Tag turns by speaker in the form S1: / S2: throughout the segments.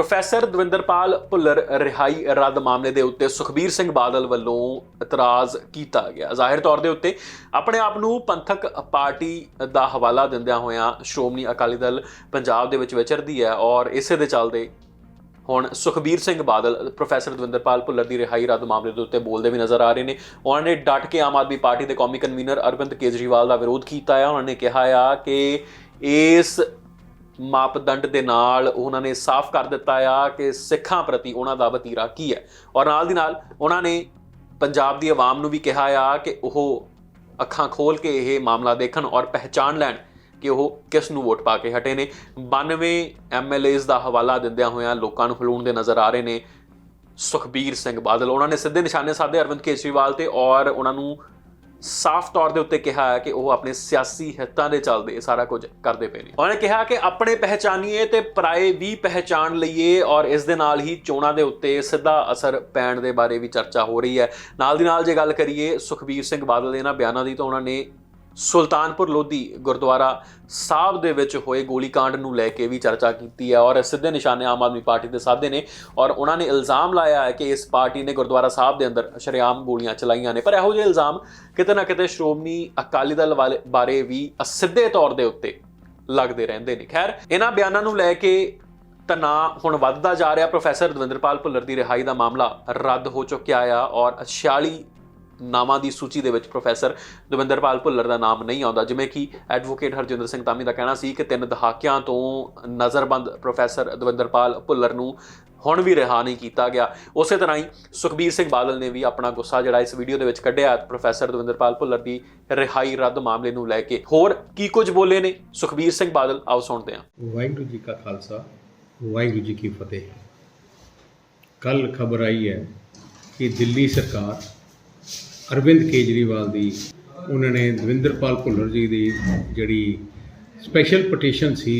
S1: Professor Davinderpal Bhullar ਰਿਹਾਈ ਰੱਦ ਮਾਮਲੇ ਦੇ ਉੱਤੇ ਸੁਖਬੀਰ ਸਿੰਘ ਬਾਦਲ ਵੱਲੋਂ ਇਤਰਾਜ਼ ਕੀਤਾ ਗਿਆ। ਜ਼ਾਹਿਰ ਤੌਰ ਦੇ ਉੱਤੇ ਆਪਣੇ ਆਪ ਨੂੰ ਪੰਥਕ ਪਾਰਟੀ ਦਾ ਹਵਾਲਾ ਦਿੰਦਿਆਂ ਹੋਇਆਂ ਸ਼੍ਰੋਮਣੀ ਅਕਾਲੀ ਦਲ ਪੰਜਾਬ ਦੇ ਵਿੱਚ ਵਿਚਰਦੀ ਹੈ ਔਰ ਇਸੇ ਦੇ ਚੱਲਦੇ ਹੁਣ ਸੁਖਬੀਰ ਸਿੰਘ ਬਾਦਲ, ਪ੍ਰੋਫੈਸਰ ਦਵਿੰਦਰਪਾਲ ਭੁੱਲਰ ਦੀ ਰਿਹਾਈ ਰੱਦ ਮਾਮਲੇ ਦੇ ਉੱਤੇ ਬੋਲਦੇ ਵੀ ਨਜ਼ਰ ਆ ਰਹੇ ਨੇ। ਉਹਨਾਂ ਨੇ ਡਟ ਕੇ ਆਮ ਆਦਮੀ ਪਾਰਟੀ ਦੇ ਕੌਮੀ ਕਨਵੀਨਰ ਅਰਵਿੰਦ ਕੇਜਰੀਵਾਲ ਦਾ ਵਿਰੋਧ ਕੀਤਾ ਹੈ ਉਹਨਾਂ ਨੇ ਕਿਹਾ ਆ ਕਿ ਇਸ ਮਾਪਦੰਡ ਦੇ ਨਾਲ ਉਹਨਾਂ ਨੇ ਸਾਫ਼ ਕਰ ਦਿੱਤਾ ਆ ਕਿ ਸਿੱਖਾਂ ਪ੍ਰਤੀ ਉਹਨਾਂ ਦਾ ਵਤੀਰਾ ਕੀ ਹੈ। ਔਰ ਨਾਲ ਦੀ ਨਾਲ ਉਹਨਾਂ ਨੇ ਪੰਜਾਬ ਦੀ ਆਵਾਮ ਨੂੰ ਵੀ ਕਿਹਾ ਆ ਕਿ ਉਹ ਅੱਖਾਂ ਖੋਲ ਕੇ ਇਹ ਮਾਮਲਾ ਦੇਖਣ ਔਰ ਪਹਿਚਾਣ ਲੈਣ ਕਿ ਉਹ ਕਿਸ ਨੂੰ ਵੋਟ ਪਾ ਕੇ ਹਟੇ ਨੇ। 92 ਐਮਐਲਏਜ਼ ਦਾ ਹਵਾਲਾ ਦਿੰਦਿਆਂ ਹੋਇਆਂ ਲੋਕਾਂ ਨੂੰ ਹਲੂਣ ਦੇ ਨਜ਼ਰ ਆ ਰਹੇ ਨੇ ਸੁਖਬੀਰ ਸਿੰਘ ਬਾਦਲ। ਉਹਨਾਂ ਨੇ ਸਿੱਧੇ ਨਿਸ਼ਾਨੇ ਸਾਧੇ ਅਰਵਿੰਦ ਕੇਜਰੀਵਾਲ ਤੇ ਔਰ ਉਹਨਾਂ ਨੂੰ ਸਾਫ਼ ਤੌਰ ਦੇ ਉੱਤੇ ਕਿਹਾ ਹੈ ਕਿ ਉਹ ਆਪਣੇ ਸਿਆਸੀ ਹਿੱਤਾਂ ਦੇ ਚੱਲਦੇ ਇਹ ਸਾਰਾ ਕੁਝ ਕਰਦੇ ਪਏ ਨੇ। ਉਹਨਾਂ ਨੇ ਕਿਹਾ ਕਿ ਆਪਣੇ ਪਹਿਚਾਨੀਏ ਤੇ ਪਰਾਏ ਵੀ ਪਹਿਚਾਨ ਲਈਏ ਔਰ ਇਸ ਦੇ ਨਾਲ ਹੀ ਚੋਣਾਂ ਦੇ ਉੱਤੇ ਸਿੱਧਾ ਅਸਰ ਪੈਣ ਦੇ ਬਾਰੇ ਵੀ ਚਰਚਾ ਹੋ ਰਹੀ ਹੈ। ਨਾਲ ਦੀ ਨਾਲ ਜੇ ਗੱਲ ਕਰੀਏ ਸੁਖਬੀਰ ਸਿੰਘ ਬਾਦਲ ਦੇ ਇਹਨਾਂ ਬਿਆਨਾਂ ਦੀ ਤਾਂ ਉਹਨਾਂ ਨੇ ਸੁਲਤਾਨਪੁਰ ਲੋਧੀ ਗੁਰਦੁਆਰਾ ਸਾਹਿਬ ਦੇ ਵਿੱਚ ਹੋਏ ਗੋਲੀकांड ਨੂੰ ਲੈ ਕੇ ਵੀ ਚਰਚਾ ਕੀਤੀ ਹੈ ਔਰ ਸਿੱਧੇ ਨਿਸ਼ਾਨੇ ਆਮ ਆਦਮੀ ਪਾਰਟੀ ਦੇ ਸਾਧੇ ਨੇ ਔਰ ਉਹਨਾਂ ਨੇ ਇਲਜ਼ਾਮ ਲਾਇਆ ਹੈ ਕਿ ਇਸ ਪਾਰਟੀ ਨੇ ਗੁਰਦੁਆਰਾ ਸਾਹਿਬ ਦੇ ਅੰਦਰ ਸ਼ਰੇਆਮ ਗੋਲੀਆਂ ਚਲਾਈਆਂ ਨੇ। ਪਰ ਇਹੋ ਜਿਹੇ ਇਲਜ਼ਾਮ ਕਿਤੇ ਨਾ ਕਿਤੇ ਸ਼੍ਰੋਮਣੀ ਅਕਾਲੀ ਦਲ ਵਾਲੇ ਬਾਰੇ ਵੀ ਅਸਿੱਧੇ ਤੌਰ ਦੇ ਉੱਤੇ ਲੱਗਦੇ ਰਹਿੰਦੇ ਨੇ। ਖੈਰ, ਇਹਨਾਂ ਬਿਆਨਾਂ ਨੂੰ ਲੈ ਕੇ ਤਣਾਅ ਹੁਣ ਵੱਧਦਾ ਜਾ ਰਿਹਾ। ਪ੍ਰੋਫੈਸਰ ਦਵਿੰਦਰਪਾਲ ਭੁੱਲਰ ਦੀ ਰਿਹਾਈ ਦਾ ਮਾਮਲਾ ਰੱਦ ਹੋ ਚੁੱਕਿਆ ਆ ਔਰ 46 ਨਾਮਾਂ ਦੀ ਸੂਚੀ ਦੇ ਵਿੱਚ ਪ੍ਰੋਫੈਸਰ ਦਵਿੰਦਰਪਾਲ ਭੁੱਲਰ ਦਾ ਨਾਮ ਨਹੀਂ ਆਉਂਦਾ। ਜਿਵੇਂ ਕਿ ਐਡਵੋਕੇਟ ਹਰਜਿੰਦਰ ਸਿੰਘ ਤਾਮੀ ਦਾ ਕਹਿਣਾ ਸੀ ਕਿ ਤਿੰਨ ਦਹਾਕਿਆਂ ਤੋਂ ਨਜ਼ਰਬੰਦ ਪ੍ਰੋਫੈਸਰ ਦਵਿੰਦਰਪਾਲ ਭੁੱਲਰ ਨੂੰ ਹੁਣ ਵੀ ਰਿਹਾ ਨਹੀਂ ਕੀਤਾ ਗਿਆ। ਉਸੇ ਤਰ੍ਹਾਂ ਹੀ ਸੁਖਬੀਰ ਸਿੰਘ ਬਾਦਲ ਨੇ ਵੀ ਆਪਣਾ ਗੁੱਸਾ ਜਿਹੜਾ ਇਸ ਵੀਡੀਓ ਦੇ ਵਿੱਚ ਕੱਢਿਆ, ਪ੍ਰੋਫੈਸਰ ਦਵਿੰਦਰਪਾਲ ਭੁੱਲਰ ਦੀ ਰਿਹਾਈ ਰੱਦ ਮਾਮਲੇ ਨੂੰ ਲੈ ਕੇ। ਹੋਰ ਕੀ ਕੁਝ ਬੋਲੇ ਨੇ? ਸੁਖਬੀਰ ਸਿੰਘ ਬਾਦਲ, ਆਓ ਸੁਣਦੇ ਹਾਂ।
S2: ਵਾਹਿਗੁਰੂ ਜੀ ਕਾ ਖਾਲਸਾ, ਵਾਹਿਗੁਰੂ ਜੀ ਕੀ ਫਤਿਹ। ਕੱਲ ਖਬਰ ਆਈ ਹੈ ਕਿ ਦਿੱਲੀ ਸਰਕਾਰ ਅਰਵਿੰਦ ਕੇਜਰੀਵਾਲ ਦੀ, ਉਹਨਾਂ ਨੇ ਦਵਿੰਦਰਪਾਲ ਭੁੱਲਰ ਜੀ ਦੀ ਜਿਹੜੀ ਸਪੈਸ਼ਲ ਪਟੀਸ਼ਨ ਸੀ,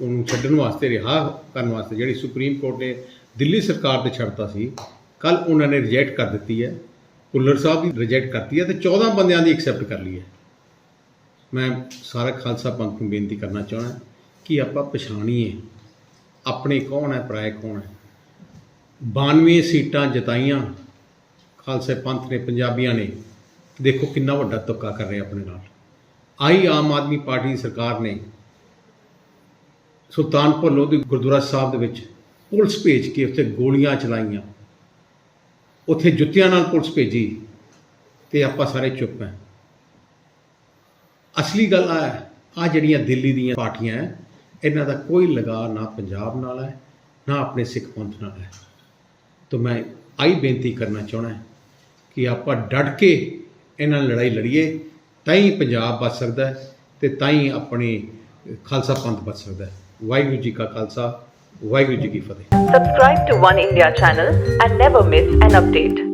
S2: ਉਹਨੂੰ ਛੱਡਣ ਵਾਸਤੇ, ਰਿਹਾ ਕਰਨ ਵਾਸਤੇ, ਜਿਹੜੀ ਸੁਪਰੀਮ ਕੋਰਟ ਨੇ ਦਿੱਲੀ ਸਰਕਾਰ ਤੇ ਛੱਡਤਾ ਸੀ ਕੱਲ ਉਹਨਾਂ ਨੇ ਰਿਜੈਕਟ ਕਰ ਦਿੱਤੀ ਹੈ। ਭੁੱਲਰ ਸਾਹਿਬ ਦੀ ਰਿਜੈਕਟ ਕਰਤੀ ਹੈ ਤੇ 14 ਬੰਦਿਆਂ ਦੀ ਐਕਸੈਪਟ ਕਰ ਲਈ ਹੈ। ਮੈਂ ਸਾਰਾ ਖਾਲਸਾ ਪੰਥ ਨੂੰ ਬੇਨਤੀ ਕਰਨਾ ਚਾਹੁੰਦਾ ਕਿ ਆਪਾਂ ਪਛਾਣੀਏ, ਆਪਣੇ ਕੌਣ ਹੈ, ਪਰਾਏ ਕੌਣ ਹੈ? 92 ਸੀਟਾਂ ਜਿਤਾਈਆਂ ਖਾਲਸੇ ਪੰਥ ਨੇ ਪੰਜਾਬੀਆਂ ਨੇ ਦੇਖੋ ਕਿੰਨਾ ਵੱਡਾ ਤੁੱਕਾ ਕਰ ਰਹੇ ਆਪਣੇ ਨਾਲ। ਆਈ ਆਮ ਆਦਮੀ ਪਾਰਟੀ ਦੀ ਸਰਕਾਰ ਨੇ ਸੁਲਤਾਨਪੁਰ ਲੋਧੀ ਗੁਰਦੁਆਰਾ ਸਾਹਿਬ ਦੇ ਵਿੱਚ ਪੁਲਿਸ ਭੇਜ ਕੇ ਉੱਥੇ ਗੋਲੀਆਂ ਚਲਾਈਆਂ। ਉੱਥੇ ਜੁੱਤੀਆਂ ਨਾਲ ਪੁਲਿਸ ਭੇਜੀ ਤੇ ਆਪਾਂ ਸਾਰੇ ਚੁੱਪ ਹਾਂ ਅਸਲੀ ਗੱਲ ਆ ਆ ਜਿਹੜੀਆਂ ਦਿੱਲੀ ਦੀਆਂ ਪਾਰਟੀਆਂ ਹੈ ਇਹਨਾਂ ਦਾ ਕੋਈ ਲਗਾ ਨਾ ਪੰਜਾਬ ਨਾਲ ਹੈ ਨਾ ਆਪਣੇ ਸਿੱਖ ਪੰਥ ਨਾਲ ਹੈ ਤਾਂ ਮੈਂ ਆਈ ਬੇਨਤੀ ਕਰਨਾ ਚਾਹਣਾ ਕਿ ਆਪਾਂ ਡਟ ਕੇ ਇਹਨਾਂ ਨਾਲ ਲੜਾਈ ਲੜੀਏ, ਤਾਂ ਹੀ ਪੰਜਾਬ ਬਚ ਸਕਦਾ ਹੈ ਤੇ ਤਾਂ ਹੀ ਆਪਣੇ ਖਾਲਸਾ ਪੰਥ ਬਚ ਸਕਦਾ ਹੈ ਵਾਹਿਗੁਰੂ ਜੀ ਕਾ ਖਾਲਸਾ, ਵਾਹਿਗੁਰੂ ਜੀ ਕੀ ਫਤਿਹ
S3: subscribe to One India channel and never miss an update.